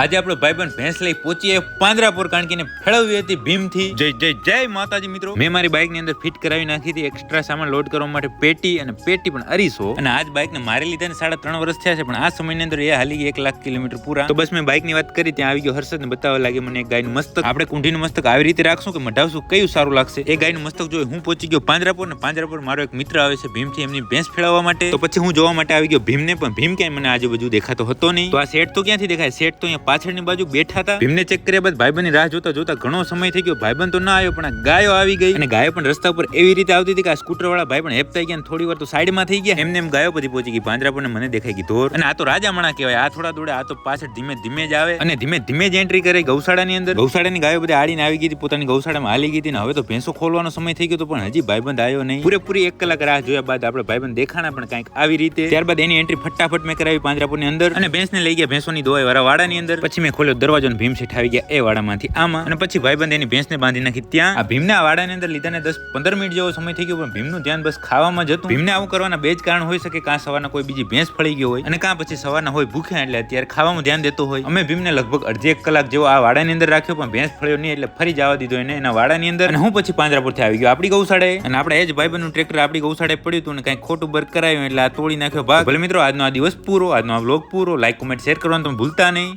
આજે આપણો ભાઈબંધ ભેંસ લઈ પહોંચીએ પાંદરાપુર કારણ કે એને ફેળવવી હતી ભીમથી. જય જય જય માતાજી મિત્રો. મેં મારી બાઇકની અંદર ફિટ કરાવી નાખી હતી એક્સ્ટ્રા સામાન લોડ કરવા માટે પેટી અને પેટી પણ અરીસો. અને આજ બાઇક ને મારી લીધા ને સાડા ત્રણ વર્ષ થયા છે પણ આ સમયની અંદર એ હાલી એક લાખ કિલોમીટર પૂરા. તો બસ મેં બાઇકની વાત કરી ત્યાં આવી ગયો હર્ષદ ને બતાવવા લાગે મને એક ગાયનું મસ્તક. આપણે કુંઠીનું મસ્તક આવી રીતે રાખશું કે મઢાવશું? કયું સારું લાગશે? એ ગાયનું મસ્તક જોઈ હું પહોંચી ગયો પાંજરાપુર ને પાંજરાપુર મારો એક મિત્ર આવે છે ભીમથી એમની ભેંસ ફેળવવા માટે. તો પછી હું જોવા માટે આવી ગયો ભીમને પણ ભીમ ક્યાંય મને આજુબાજુ દેખાતો હતો નહીં. તો આ સેટ તો ક્યાંથી દેખાય? સેટ તો અહીંયા પાછળની બાજુ બેઠા હતા? ભીમને ચેક કર્યા બાદ ભાઈબંધની રાહ જોતા જોતા ઘણો સમય થઈ ગયો. ભાઈબંધ તો ના આવ્યો, પણ ગાયો આવી ગઈ. અને ગાયો પણ રસ્તા ઉપર એવી રીતે આવતી હતી કે આ સ્કૂટર વાળા ભાઈ પણ હેપતા ગયા થોડી વાર તો સાઈડમાં થઈ ગયા. એમને એમ ગાયો પછી પહોંચી ગઈ. ભાંદરા પણ મને દેખાઈ ગઈ ધોર. અને આ તો રાજામણા કહેવાય. આ થોડા દોડે, આ તો પાછળ ધીમે ધીમે જ આવે. અને ધીમે ધીમે જ એન્ટ્રી કરે ગૌશાળાની અંદર. ગૌશાળાની ગાયો બધી આડીને આવી ગઈ હતી, પોતાની ગૌશાળામાં હાલી ગઈ હતી ને હવે તો ભેંસો ખોલવાનો સમય થઈ ગયો તો પણ હજી ભાઈબંધ આવ્યો નહીં. પૂરેપૂરી એક કલાક રાહ જોયા બાદ આપણે ભાઈબંધ દેખાણા, પણ કંઈક આવી રીતે. ત્યારબાદ એની એન્ટ્રી ફટાફટ મેં કરાવી પાંજરાપુરની અંદર. અને ભેંસને લઈ ગયા. ભેંસોની દોવાઈ વાળા વાડાની અંદર. પછી મેં ખોલ્યો દરવાજો ભીમ શેઠ આવી ગયા એ વાડામાંથી આમાં. અને પછી ભાઈબંધ એની ભેંસને બાંધી નાખી. ત્યાં આ ભીમના વાડાની અંદર લીધાને દસ પંદર મિનિટ જેવો સમય થઈ ગયો, પણ ભીમનું ધ્યાન બસ ખાવામાં જ હતું. ભીમને આવું કરવાના બે જ કારણ હોઈ શકે, કાં સવારના કોઈ બીજી ભેંસ ફળી ગયો હોય, અને કાં પછી સવારના હોય ભૂખ્યા, એટલે અત્યારે ખાવામાં ધ્યાન દેતો હોય. અમે ભીમને લગભગ અડધી એક કલાક જેવો આ વાડાની અંદર રાખ્યો, પણ ભેંસ ફળ્યો નહીં, એટલે ફરી જવા દીધો એને એના વાડાની અંદર. અને હું પછી પાંજરાપુરથી આવી ગયો. આપણી ગૌશાળે, અને આપણે એ જ ભાઈબંધનું ટ્રેક્ટર આપણી ગૌશાળે પડ્યું હતું, અને કંઈ ખોટું બર્ક કરાયું, એટલે આ તોડી નાખ્યો ભાગ. ભલે મિત્રો, આજનો આ દિવસ પૂરો, આજનો આ બ્લોગ પૂરો. લાઈક કોમેન્ટ શેર કરવાનું તમે ભૂલતા નહીં.